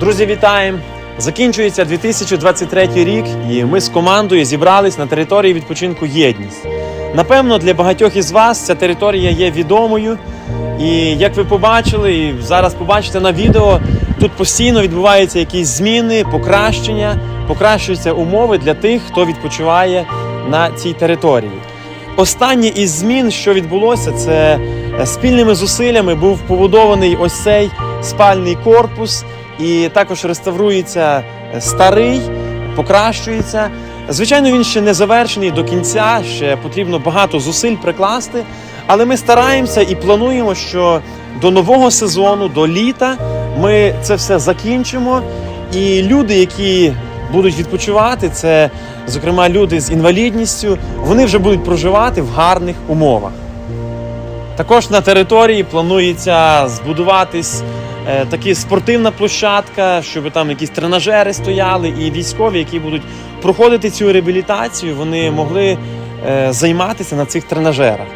Друзі, вітаємо! Закінчується 2023 рік, і ми з командою зібрались на території відпочинку Єдність. Напевно, для багатьох із вас ця територія є відомою. І як ви побачили, і зараз побачите на відео, тут постійно відбуваються якісь зміни, покращення, покращуються умови для тих, хто відпочиває на цій території. Останнє із змін, що відбулося, це е, спільними зусиллями був побудований ось цей спальний корпус, і також реставрується е, старий, покращується. Звичайно, він ще не завершений до кінця, ще потрібно багато зусиль прикласти. Але ми стараємося і плануємо, що до нового сезону, до літа, ми це все закінчимо. І люди, які будуть відпочивати, це, зокрема, люди з інвалідністю, вони вже будуть проживати в гарних умовах. Також на території планується збудуватись е, такі спортивна площадка, щоб там якісь тренажери стояли, і військові, які будуть проходити цю реабілітацію, вони могли е, займатися на цих тренажерах.